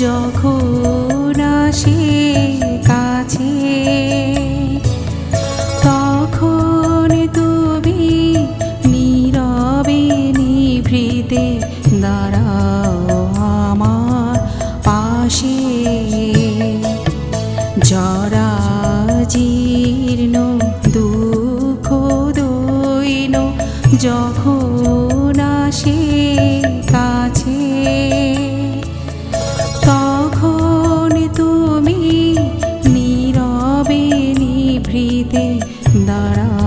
যখন আসে কাছে, তখন তুমি নীরবে নিভৃতে দাঁড়াও আমার পাশে। জরা জীর্ণ, দুঃখ দৈন যখন আসে নিভৃতে দাঁড়াও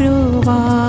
प्रवा